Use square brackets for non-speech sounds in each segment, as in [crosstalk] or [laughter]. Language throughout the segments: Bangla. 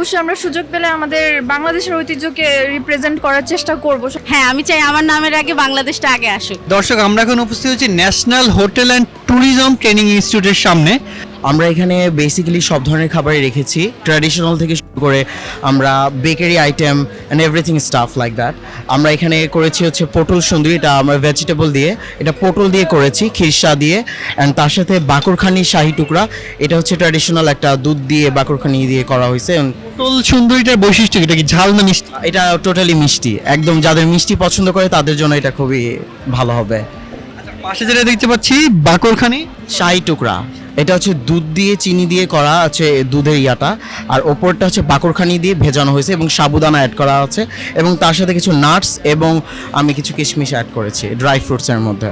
অবশ্যই আমরা সুযোগ পেলে আমাদের বাংলাদেশের ঐতিহ্যকে রিপ্রেজেন্ট করার চেষ্টা করব। হ্যাঁ আমি চাই আমার নামের আগে বাংলাদেশটা আগে আসুক। দর্শক আমরা এখন উপস্থিত হচ্ছি national hotel and tourism training ইনস্টিটিউটের সামনে। আমরা এখানে বেসিক্যালি সব ধরনের খাবারই রেখেছি। ট্র্যাডিশনাল থেকে শুরু করে আমরা bakery item and everything stuff like that আমরা এখানে করেছি হচ্ছে পটল সুন্দরী এটা আমরা ভেজিটেবল দিয়ে এটা পটল দিয়ে করেছি খিরসা দিয়ে অ্যান্ড তার সাথে বাকরখানি শাহি টুকরা। এটা হচ্ছে ট্র্যাডিশনাল একটা দুধ দিয়ে বাকরখানি দিয়ে করা হয়েছে। পটল সুন্দরীটার বৈশিষ্ট্য এটা কি ঝাল না মিষ্টি? এটা টোটালি মিষ্টি। একদম যাদের মিষ্টি পছন্দ করে তাদের জন্য এটা খুবই ভালো হবে। পাশে যেটা দেখতে পাচ্ছি বাকরখানি। শাহি টুকরা। এটা হচ্ছে দুধ দিয়ে চিনি দিয়ে করা আছে দুধের ইয়াটা। আর ওপরটা হচ্ছে বাকরখানি দিয়ে ভেজানো হয়েছে এবং সাবুদানা অ্যাড করা আছে। এবং তার সাথে কিছু নাটস এবং আমি কিছু কিশমিশ অ্যাড করেছি ড্রাই ফ্রুটসের মধ্যে।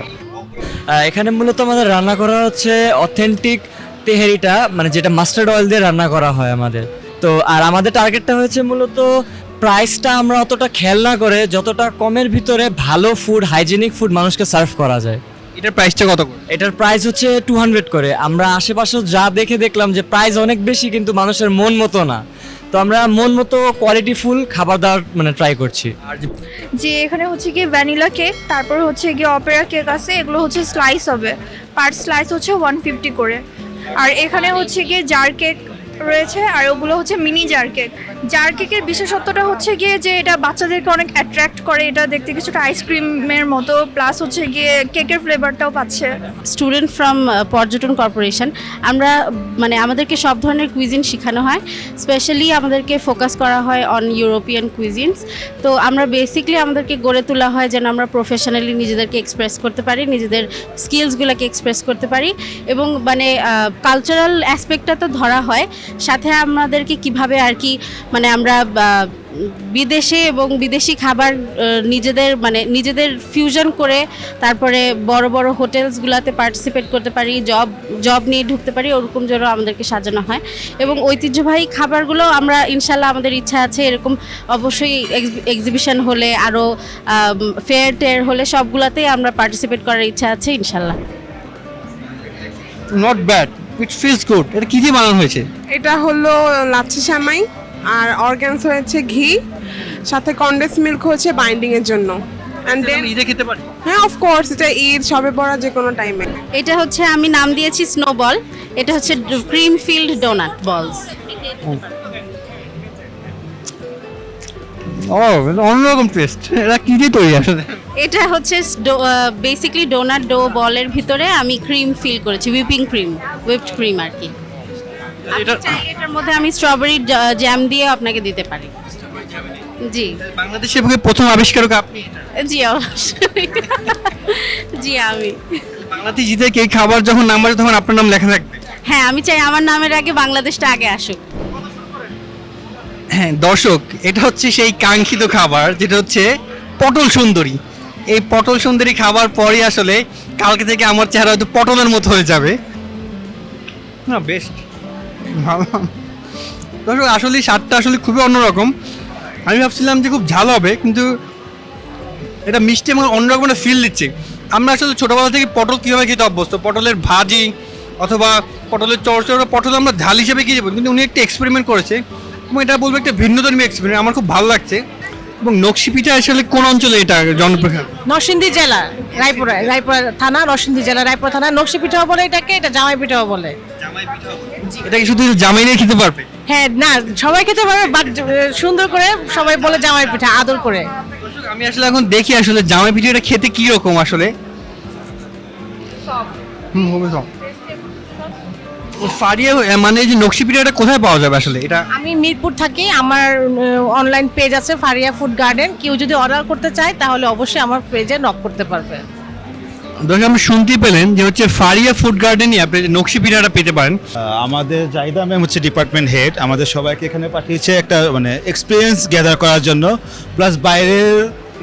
এখানে মূলত আমাদের রান্না করা হচ্ছে অথেন্টিক তেহারিটা মানে যেটা মাস্টার্ড অয়েল দিয়ে রান্না করা হয় আমাদের। তো আর আমাদের টার্গেটটা হয়েছে মূলত প্রাইসটা আমরা অতটা খেয়াল না করে যতটা কমের ভিতরে ভালো ফুড হাইজেনিক ফুড মানুষকে সার্ভ করা যায়। এটার প্রাইসটা কত করে? এটার প্রাইস হচ্ছে টু হান্ড্রেড করে। আমরা আশেপাশে যা দেখে দেখলাম যে প্রাইস অনেক বেশি কিন্তু মানুষের মন মতো না। তো আমরা মন মতো কোয়ালিটি ফুল খাবার দাবার মানে ট্রাই করছি। আর যে এখানে হচ্ছে গিয়ে ভ্যানিলা কেক তারপর হচ্ছে গিয়ে অপেরা কেক আছে এগুলো হচ্ছে স্লাইস হবে। পার স্লাইস হচ্ছে ওয়ান ফিফটি করে। আর এখানে হচ্ছে গিয়ে জার কেক রয়েছে আর ওগুলো হচ্ছে মিনি জার কেক জার কেকের বিশেষত্বটা হচ্ছে গিয়ে যে এটা বাচ্চাদেরকে অনেক অ্যাট্রাক্ট করে, এটা দেখতে কিছুটা আইসক্রিমের মতো প্লাস হচ্ছে গিয়ে কেকের ফ্লেভারটাও পাচ্ছে। স্টুডেন্ট ফ্রম পর্যটন কর্পোরেশন আমরা মানে আমাদেরকে সব ধরনের কুইজিন শেখানো হয়। স্পেশালি আমাদেরকে ফোকাস করা হয় অন ইউরোপিয়ান কুইজিনস তো আমরা বেসিকলি আমাদেরকে গড়ে তোলা হয় যেন আমরা প্রফেশনালি নিজেদেরকে এক্সপ্রেস করতে পারি, নিজেদের স্কিলসগুলোকে এক্সপ্রেস করতে পারি। এবং মানে কালচারাল অ্যাসপেক্টটা তো ধরা হয়। সাথে আমাদেরকে কীভাবে আর কি মানে আমরা বিদেশে এবং বিদেশি খাবার নিজেদের মানে নিজেদের ফিউশন করে তারপরে বড় বড় হোটেলসগুলোতে পার্টিসিপেট করতে পারি জব জব নিয়ে ঢুকতে পারি ওরকম জন্য আমাদেরকে সাজানো হয়। এবং ঐতিহ্যবাহী খাবারগুলো আমরা ইনশাল্লাহ আমাদের ইচ্ছা আছে এরকম অবশ্যই এক্সিবিশন হলে আরও ফেয়ার টেয়ার হলে সবগুলোতেই আমরা পার্টিসিপেট করার ইচ্ছা আছে ইনশাল্লাহ not bad it feels good এটা কি দিয়ে বানানো হয়েছে? এটা হলো লাচ্ছি সামাই। আর অর্গানস হয়েছে ঘি সাথে কন্ডেন্স মিল্ক হচ্ছে বাইন্ডিং এর জন্য। অ্যান্ড দেন ঈদে খেতে পারি? হ্যাঁ অফকোর্স এটা ঈদ সবে পড়া যে কোনো টাইমে এটা হচ্ছে আমি নাম দিয়েছি স্নোবল এটা হচ্ছে ক্রিম ফিল্ড ডোনাট বলস ও অন্যরকম টেস্ট এটা কি দিয়ে তৈরি আসলে? এটা হচ্ছে বেসিকলি ডোনাট ডো বলের ভিতরে আমি ক্রিম ফিল করেছি হুইপিং ক্রিম হুইপড ক্রিম আর কি। এটা- এটার মধ্যে আমি স্ট্রবেরি জ্যাম দিয়ে আপনাকে দিতে পারি। জি। বাংলাদেশের বুকে প্রথম আবিষ্কারক আপনি? জি অবশ্যই। [laughs] জি আমি। বাংলাদেশ জিতে কে খাবার যখন নাম আসে তখন আপনার নাম লেখা থাকবে। হ্যাঁ আমি চাই আমার নামের আগে বাংলাদেশটা আগে আসুক। হ্যাঁ দর্শক এটা হচ্ছে সেই কাঙ্ক্ষিত খাবার যেটা হচ্ছে পটল সুন্দরী। এই পটল সুন্দরী খাবার পরই আসলে কালকে থেকে আমার চেহারা হয়তো পটলের মতো হয়ে যাবে। না বেস্ট দর্শক, আসলে স্বাদটা আসলে খুবই অন্যরকম। আমি ভাবছিলাম যে খুব ঝাল হবে, কিন্তু এটা মিষ্টি এবং অন্যরকম একটা ফিল দিচ্ছে। আমরা আসলে ছোটোবেলা থেকে পটল কীভাবে খেতে অভ্যস্ত? পটলের ভাজি অথবা পটলের চড়চড়া পটল আমরা ঝাল হিসেবে খেয়ে যাব। কিন্তু উনি একটা এক্সপেরিমেন্ট করেছে এবং এটা বলব একটা ভিন্নধর্মী এক্সপেরিমেন্ট আমার খুব ভালো লাগছে। এবং নকশি পিঠা আসলে কোন অঞ্চলে এটা জনপ্রিয়? নরসিংদী জেলা, রায়পুরা রায়পুরা থানা, নরসিংদী জেলা, রায়পুরা থানা। নকশি পিঠাও বলে এটাকে, এটা জামাই পিঠাও বলে। এটা কি শুধু জামাইরাই খেতে পারবে? হ্যাঁ না সবাই খেতে পারবে বাট সুন্দর করে সবাই বলে জামাই পিঠা আদর করে। আমি আসলে এখন দেখি আসলে জামাই পিঠাটা খেতে কি রকম আসলে। হুম, হবে সব। ফারিয়া মানে এই যে নকশি পিঠাটা কোথায় পাওয়া যাবে আসলে? এটা আমি মিরপুর থাকি আমার অনলাইন পেজ আছে ফারিয়া ফুড গার্ডেন কেউ যদি অর্ডার করতে চায় তাহলে অবশ্যই আমার পেজে নক করতে পারবে। দর্শক আপনি শুনতে পেলেন যে হচ্ছে ফারিয়া ফুড গার্ডেনই আপনি নকশি পিঠাটা পেতে পারেন। আমাদের জাহিদা ম্যাম হচ্ছে ডিপার্টমেন্ট হেড আমাদের সবাইকে এখানে পাঠিয়েছে একটা মানে এক্সপিরিয়েন্স গ্যাদার করার জন্য। প্লাস বাইরের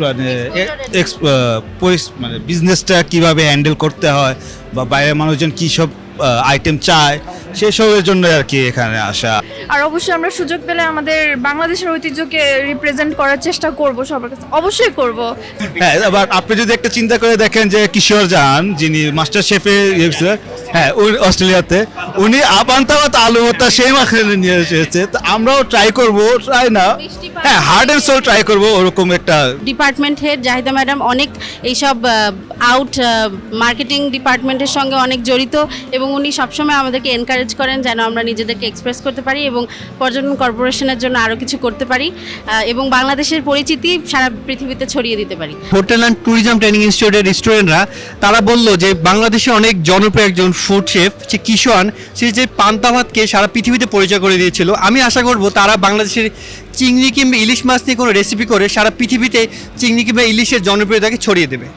মানে মানে বিজনেসটা কীভাবে হ্যান্ডেল করতে হয় বা বাইরের মানুষজন কী সব আইটেম চায় সেসবের জন্য আর কি এখানে আসা আর অবশ্যই আমরা সুযোগ পেলে আমাদের বাংলাদেশের ঐতিহ্যকে রিপ্রেজেন্ট করার চেষ্টা করব সবার কাছে। অবশ্যই করব। হ্যাঁ এবার আপনি যদি একটা চিন্তা করে দেখেন যে কিশোর জান যিনি মাস্টার শেফে হ্যাঁ উনি অস্ট্রেলিয়াতে উনি আপান্তাবাত আলু ভর্তা সেই মাখানে নিয়ে এসেছে। তো আমরাও ট্রাই করব ট্রাই না। হ্যাঁ হার্ড অ্যান্ড সোল ট্রাই করব ওরকম একটা ডিপার্টমেন্ট হেড জাহিদা ম্যাডাম অনেক এইসব আউট মার্কেটিং ডিপার্টমেন্টের সঙ্গে অনেক জড়িত এবং উনি সবসময় আমাদেরকে এনকারেজ করেন যেন আমরা নিজেদেরকে এক্সপ্রেস করতে পারি এবং পর্যটন কর্পোরেশনের জন্য আরও কিছু করতে পারি এবং বাংলাদেশের পরিচিতি সারা পৃথিবীতে ছড়িয়ে দিতে পারি। হোটেল অ্যান্ড ট্যুরিজম ট্রেনিং ইনস্টিটিউটের স্টুডেন্টরা তারা বলল যে বাংলাদেশে অনেক জনপ্রিয় একজন ফুড শেফ যে কিষান সে যে পান্তা ভাতকে সারা পৃথিবীতে পরিচয় করে দিয়েছিল। আমি আশা করব তারা বাংলাদেশের চিংড়ি কিংবা ইলিশ মাছ নিয়ে কোনো রেসিপি করে সারা পৃথিবীতে চিংড়ি কিংবা ইলিশের জনপ্রিয়তাকে ছড়িয়ে দেবে।